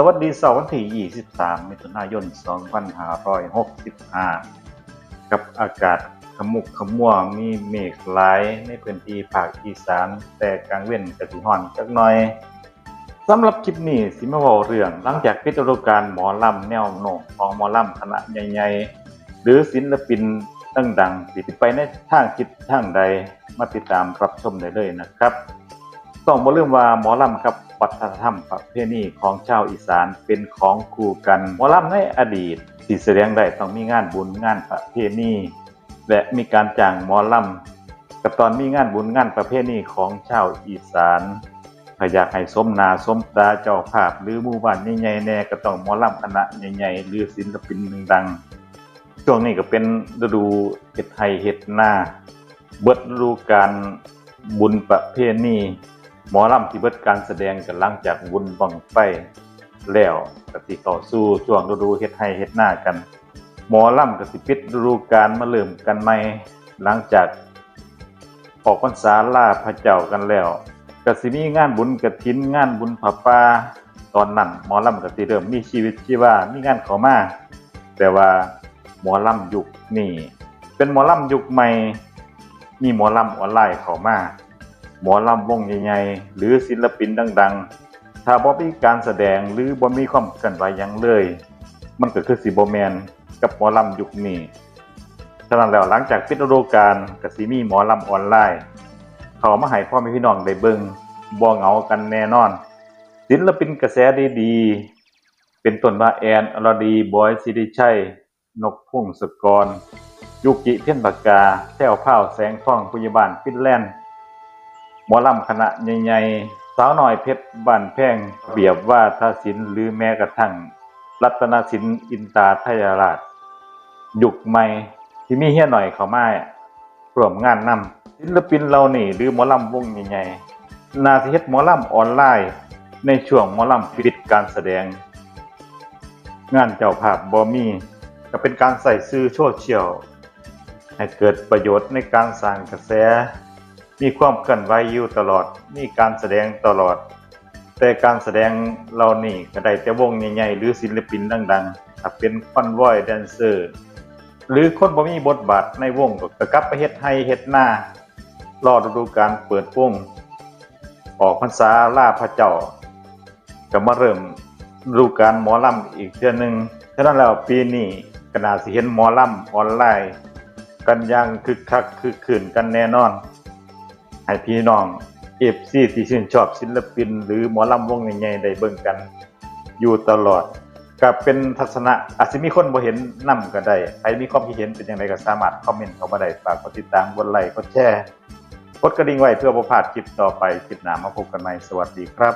สวัสดีเสาร์วันที่ 23 มิถุนายน 2565 กับอากาศขมุกขมัวมีเมฆหลายในพื้นที่ภาคอีสานแต่กลางเว้นกระสิฮ้อนจักหน่อยสำหรับคลิปนี้สิมาว้าเรื่องหลังจากปิดฤดูกาลหมอลำแนวโหนกของหมอลำคณะใหญ่ๆ หรือศิลปินตั้งดังๆสิไปในทางคิดทางใดมาติดตามรับชมได้เลยนะครับ ต้องบ่ลืมว่าหมอลำกับวัฒนธรรมประเพณีของชาวอีสานเป็นของคู่กันหมอลำในอดีตที่แสดงได้ต้องมีงานบุญงานประเพณีและมีการจ้างหมอลำกับตอนมีงานบุญงานประเพณีของชาวอีสานถ้าอยากให้สมนาสมตาเจ้าภาพหรือหมู่บ้านใหญ่ๆแน่ก็ต้องหมอลำคณะใหญ่ๆหรือศิลปินดังๆช่วงนี้ก็เป็นฤดูเฮ็ดไร่เฮ็ดนาเบิดฤดูการบุญประเพณี หมอลำที่เบิดการแสดงกันหลังจากบุญบังไฟแล้วก็สิเขาสู่ช่วงฤดูเฮ็ดไร่เฮ็ดหน้ากัน หมอลำก็สิปิดฤดูกาลมาเริ่มกันใหม่หลังจากออกพรรษาลาพระเจ้ากันแล้วก็สิมีงานบุญกฐินงานบุญผาป่าตอนนั้นหมอลำก็สิเริ่มมีชีวิตชีวามีงานเขามาแต่ว่าหมอลำยุคนี้เป็นหมอลำยุคใหม่มีหมอลำออนไลน์เขามา หมอลำวงใหญ่ๆหรือศิลปินดัง ๆ ถ้าบ่มีการแสดงหรือบ่มีความเคลื่อนไหวหยังเลย มันก็คือสิบ่แมนกับหมอลำยุคนี้ฉะนั้นแล้วหลังจากปิดฤดูกาลก็สิมีหมอลำออนไลน์ เขามาให้พ่อแม่พี่น้องได้เบิ่งบ่เหงากันแน่นอน ศิลปินกระแสดีๆ เป็นต้นว่าแอนอรดีบอยสิริชัย นกพุ่งสกรยุกิเพี้ยนปากกาแท้วพราแสงทองพยาบาลฟินแลนด์ หมอลำคณะใหญ่ๆสาวหน้อยเพชรบ้านแพงเปรียบว่าทศิลหรือแม้กระทั่ง รัตนศิลป์อินตาทยาราชยุคใหม่ที่มีเฮียหน่อยเขามาร่วมงานนำศิลปินเรานี่หรือหมอลำวงใหญ่ๆนาสิเฮ็ดหมอลำออนไลน์ ในช่วงหมอลำปิดการแสดง งานเจ้าภาพบ่มีก็เป็นการใส่ซื้อโซเชียลให้เกิดประโยชน์ในการสร้างกระแส มีความเคลื่อนไหวอยู่ตลอด มีการแสดงตลอด แต่การแสดงเหล่านี้ก็ได้แต่วงใหญ่ๆหรือศิลปินดังๆถ้าเป็นคอนวอยแดนเซอร์ หรือคนบ่มีบทบาทในวงก็กลับไปเฮ็ดไห้เฮ็ดหน้ารอฤดูการเปิดวงออกพรรษาล่าพระเจ้าก็มาเริ่มฤดูการหมอลำอีกเทื่อหนึงฉะนั้นแล้วปีนี้ก็น่าสิเห็นหมอลำออนไลน์ กันย่างคึกคักคึกคืนกันแน่นอน ให้พี่น้องเอฟซีที่ชื่นชอบศิลปิน หรือหมอลำวงใหญ่ๆได้เบิ่งกันอยู่ตลอดก็เป็นทัศนะอาจจะมีคนบ่เห็นนํก็ได้ใครมีความคิดเห็นเป็นอย่างไรก็สามารถคอมเมนต์เข้ามาได้ฝากกดติดตามกดไลค์กดแชร์กดกระดิ่งไว้เพื่อบ่พลาดคลิปต่อไปคลิปหน้ามาพบกันใหม่สวัสดีครับ